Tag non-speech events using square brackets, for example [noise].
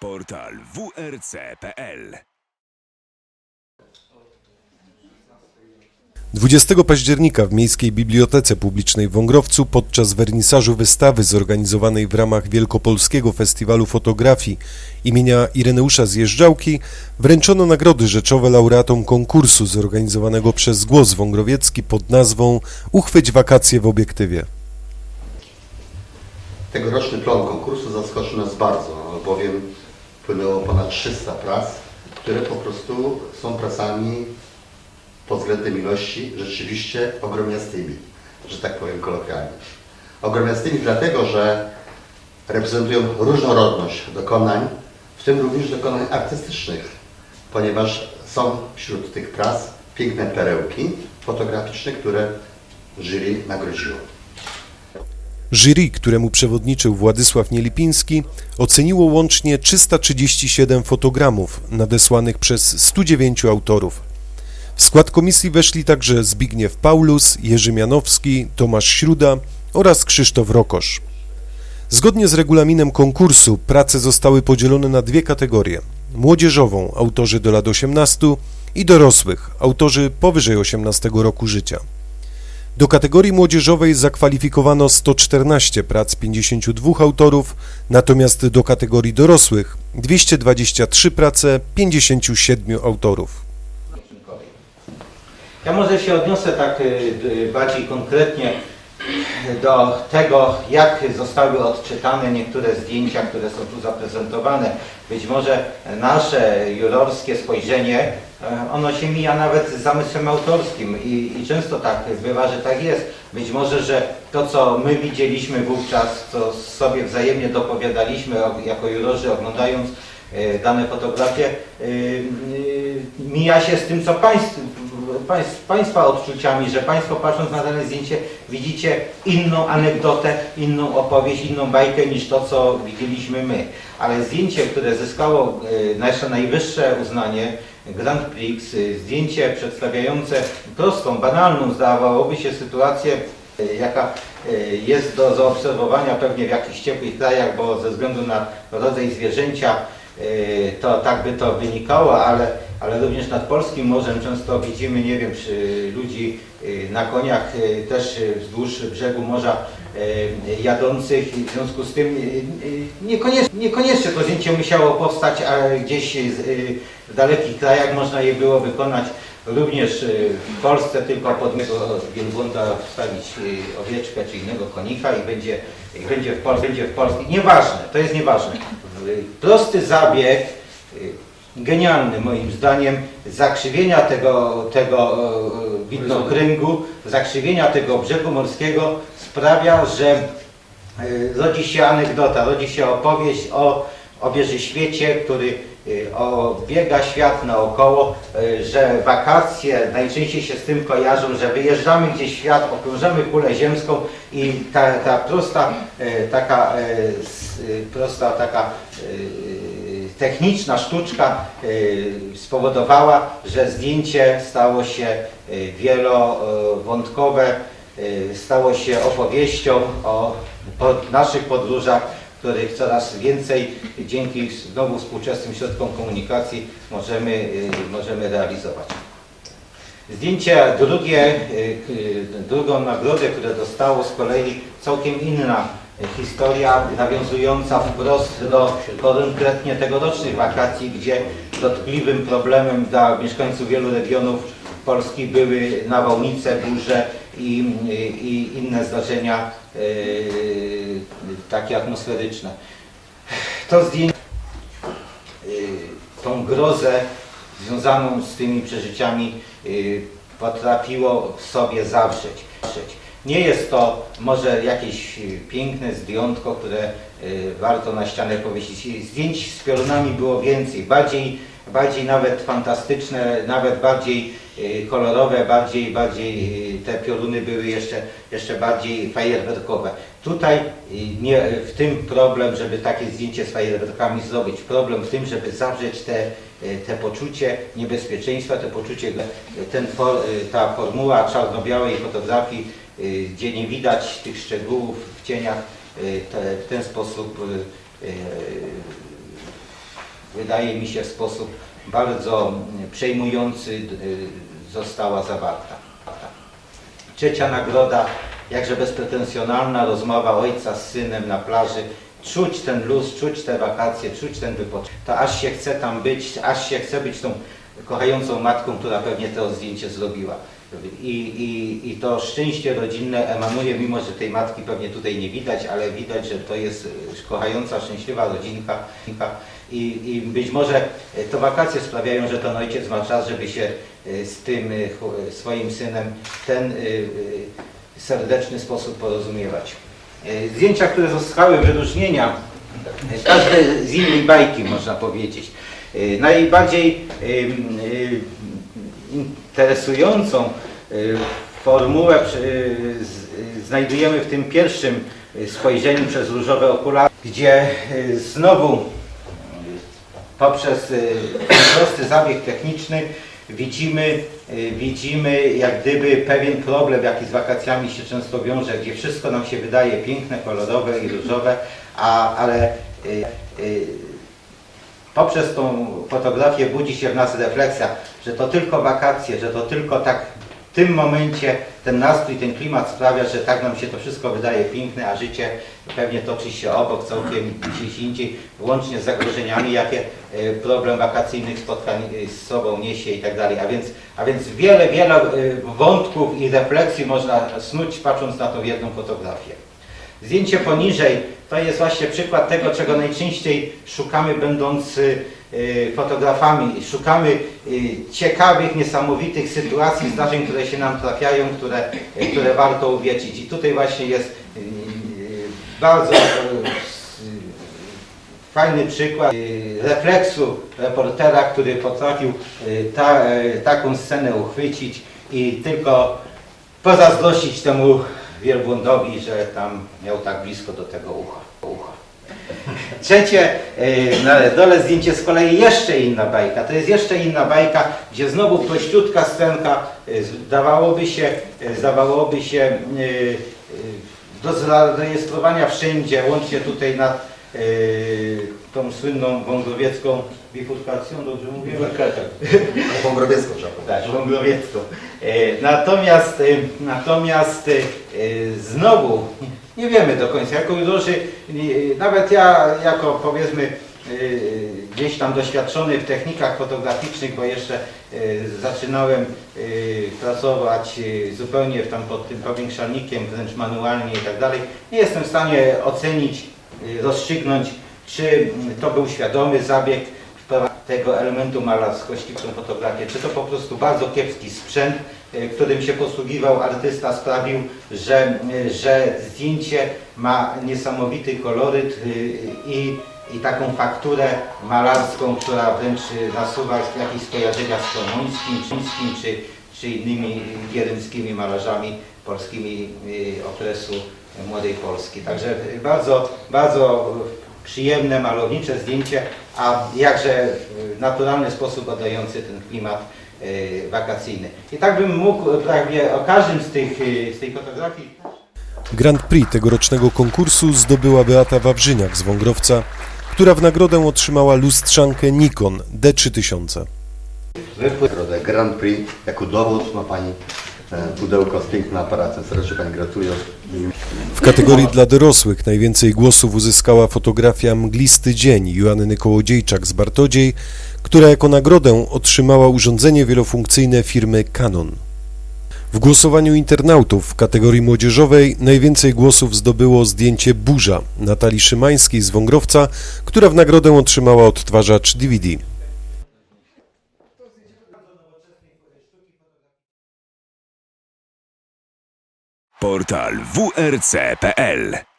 Portal wrc.pl 20 października w Miejskiej Bibliotece Publicznej w Wągrowcu podczas wernisażu wystawy zorganizowanej w ramach Wielkopolskiego Festiwalu Fotografii imienia Ireneusza Zjeżdżałki wręczono nagrody rzeczowe laureatom konkursu zorganizowanego przez Głos Wągrowiecki pod nazwą Uchwyć wakacje w obiektywie. Tegoroczny plon konkursu zaskoczył nas bardzo, albowiem wpłynęło ponad 300 prac, które po prostu są pracami pod względem ilości rzeczywiście ogromniastymi, że tak powiem kolokwialnie. Ogromniastymi dlatego, że reprezentują różnorodność dokonań, w tym również dokonań artystycznych, ponieważ są wśród tych prac piękne perełki fotograficzne, które jury nagrodziło. Jury, któremu przewodniczył Władysław Nielipiński, oceniło łącznie 337 fotogramów nadesłanych przez 109 autorów. W skład komisji weszli także Zbigniew Paulus, Jerzy Mianowski, Tomasz Śruda oraz Krzysztof Rokosz. Zgodnie z regulaminem konkursu prace zostały podzielone na dwie kategorie. Młodzieżową, autorzy do lat 18 i dorosłych, autorzy powyżej 18 roku życia. Do kategorii młodzieżowej zakwalifikowano 114 prac 52 autorów, natomiast do kategorii dorosłych 223 prace 57 autorów. Ja może się odniosę tak y, y, bardziej konkretnie do tego, jak zostały odczytane niektóre zdjęcia, które są tu zaprezentowane. Być może nasze jurorskie spojrzenie, e, ono się mija nawet z zamysłem autorskim i, i często tak bywa, że tak jest. Być może, że to, co my widzieliśmy wówczas, co sobie wzajemnie dopowiadaliśmy jako jurorzy, oglądając e, dane fotografie, y, mija się z tym, co państw, państw, Państwa odczuciami, że Państwo patrząc na dane zdjęcie widzicie inną anegdotę, inną opowieść, inną bajkę niż to, co widzieliśmy my. Ale zdjęcie, które zyskało e, nasze najwyższe uznanie, Grand Prix, e, zdjęcie przedstawiające prostą, banalną, zdawałoby się sytuację, e, jaka jest do zaobserwowania pewnie w jakichś ciepłych krajach, bo ze względu na rodzaj zwierzęcia to tak by to wynikało, ale, ale również nad polskim morzem często widzimy, nie wiem, czy ludzi e, na koniach e, też e, wzdłuż brzegu morza jadących w związku z tym niekoniecznie, niekoniecznie to zdjęcie musiało powstać, a gdzieś w dalekich krajach można je było wykonać również w Polsce, tylko pod tego wielbłąda wstawić owieczkę czy innego konika i będzie, będzie w Polsce, będzie w Polsce. Nieważne, to jest nieważne. Prosty zabieg, genialny moim zdaniem, zakrzywienia tego, tego e, widnokręgu, zakrzywienia tego brzegu morskiego sprawia, że e, rodzi się anegdota, rodzi się opowieść o, o świecie, który e, obiega świat naokoło, e, że wakacje najczęściej się z tym kojarzą, że wyjeżdżamy gdzieś świat, okrążamy kulę ziemską i ta, ta prosta e, taka e, e, prosta taka e, techniczna sztuczka e, spowodowała, że zdjęcie stało się e, wielowątkowe, e, stało się opowieścią o naszych podróżach, których coraz więcej dzięki znowu współczesnym środkom komunikacji możemy, możemy realizować. Zdjęcie drugie, y, y, drugą nagrodę, które dostało z kolei całkiem inna historia, nawiązująca wprost do konkretnie tegorocznych wakacji, gdzie dotkliwym problemem dla mieszkańców wielu regionów Polski były nawałnice, burze i, i, inne zdarzenia y, takie atmosferyczne. To zdjęcie y, tą grozę związaną z tymi przeżyciami y, potrafiło sobie zawrzeć. Nie jest to może jakieś piękne zdjątko, które y, warto na ścianę powiesić. Zdjęć z piorunami było więcej, bardziej, bardziej nawet fantastyczne, nawet bardziej y, kolorowe, bardziej, bardziej y, te pioruny były jeszcze, jeszcze bardziej fajerwerkowe. Tutaj y, nie, w tym problem, żeby takie zdjęcie z fajerwerkami zrobić. Problem w tym, żeby zawrzeć te, y, te poczucie niebezpieczeństwa, te poczucie, y, ten, y, ta formuła czarno-białej fotografii, y, gdzie nie widać tych szczegółów w cieniach, y, te, w ten sposób y, y, wydaje mi się w sposób bardzo przejmujący y, została zawarta. Trzecia nagroda, jakże bezpretensjonalna rozmowa ojca z synem na plaży. Czuć ten luz, czuć te wakacje, czuć ten wypoczynek. To aż się chce tam być, aż się chce być tą kochającą matką, która pewnie to zdjęcie zrobiła. I, i, I to szczęście rodzinne emanuje, mimo że tej matki pewnie tutaj nie widać, ale widać, że to jest e, kochająca, szczęśliwa rodzinka. I, I być może e, to wakacje sprawiają, że ten ojciec ma czas, żeby się e, z tym e, chu- swoim synem ten e, e, serdeczny sposób porozumiewać. E, Zdjęcia, które zyskały wyróżnienia, e, każde z innej bajki można powiedzieć. E, Najbardziej interesującą formułę znajdujemy w tym pierwszym spojrzeniu przez różowe okulary, gdzie znowu poprzez prosty zabieg techniczny widzimy, widzimy jak gdyby pewien problem, jaki z wakacjami się często wiąże, gdzie wszystko nam się wydaje piękne, kolorowe i różowe, a, ale y, y, poprzez tą fotografię budzi się w nas refleksja, że to tylko wakacje, że to tylko tak tym momencie ten nastrój, ten klimat sprawia, że tak nam się to wszystko wydaje piękne, a życie pewnie toczy się obok całkiem gdzieś indziej, włącznie z zagrożeniami, jakie e, problem wakacyjnych spotkań e, z sobą niesie i tak dalej. A więc, a więc wiele, wiele e, wątków i refleksji można snuć patrząc na tą jedną fotografię. Zdjęcie poniżej to jest właśnie przykład tego, czego najczęściej szukamy będąc fotografami. Szukamy y, ciekawych, niesamowitych sytuacji, zdarzeń, które się nam trafiają, które, y, które warto uwierzyć. I tutaj właśnie jest y, y, bardzo y, fajny przykład y, refleksu reportera, który potrafił y, ta, y, taką scenę uchwycić i tylko pozazdrościć temu wielbłądowi, że tam miał tak blisko do tego ucha. ucha. Trzecie, y, na dole zdjęcie z kolei jeszcze inna bajka. To jest jeszcze inna bajka, gdzie znowu prościutka scenka, y, zdawałoby się, zdawałoby się do zarejestrowania wszędzie, łącznie tutaj nad tą słynną wągrowiecką bifurkacją, dobrze mówię? [laughs] Wągrowiecką trzeba powiedzieć. Tak, wągrowiecką. E, Natomiast, e, natomiast e, znowu nie wiemy do końca, jako judorzy, e, nawet ja jako powiedzmy e, gdzieś tam doświadczony w technikach fotograficznych, bo jeszcze e, zaczynałem pracować zupełnie tam pod tym powiększalnikiem, wręcz manualnie i tak dalej, nie jestem w stanie ocenić, rozstrzygnąć, czy to był świadomy zabieg tego elementu malarskości w fotografię, czy to po prostu bardzo kiepski sprzęt, którym się posługiwał artysta, sprawił, że, e, że zdjęcie ma niesamowity koloryt e, i, i taką fakturę malarską, która wręcz e, nasuwa jakieś skojarzenia z Czyńskim czy, czy innymi gierymskimi malarzami polskimi e, okresu Młodej Polski. Także e, bardzo, bardzo przyjemne, malownicze zdjęcie, a jakże w naturalny sposób oddający ten klimat e, wakacyjny. I tak bym mógł prawie o każdym z tych, e, z tej fotografii Grand Prix tegorocznego konkursu zdobyła Beata Wawrzyniak z Wągrowca, która w nagrodę otrzymała lustrzankę Nikon D3000. wypłynąć. Nagrodę Grand Prix. Jako dowód ma Pani e, pudełko z aparatem. Serdecznie Pani gratuluję. W kategorii dla dorosłych najwięcej głosów uzyskała fotografia Mglisty Dzień Joanny Kołodziejczak z Bartodziej, która jako nagrodę otrzymała urządzenie wielofunkcyjne firmy Canon. W głosowaniu internautów w kategorii młodzieżowej najwięcej głosów zdobyło zdjęcie Burza Natalii Szymańskiej z Wągrowca, która w nagrodę otrzymała odtwarzacz DVD. Portal wrc.pl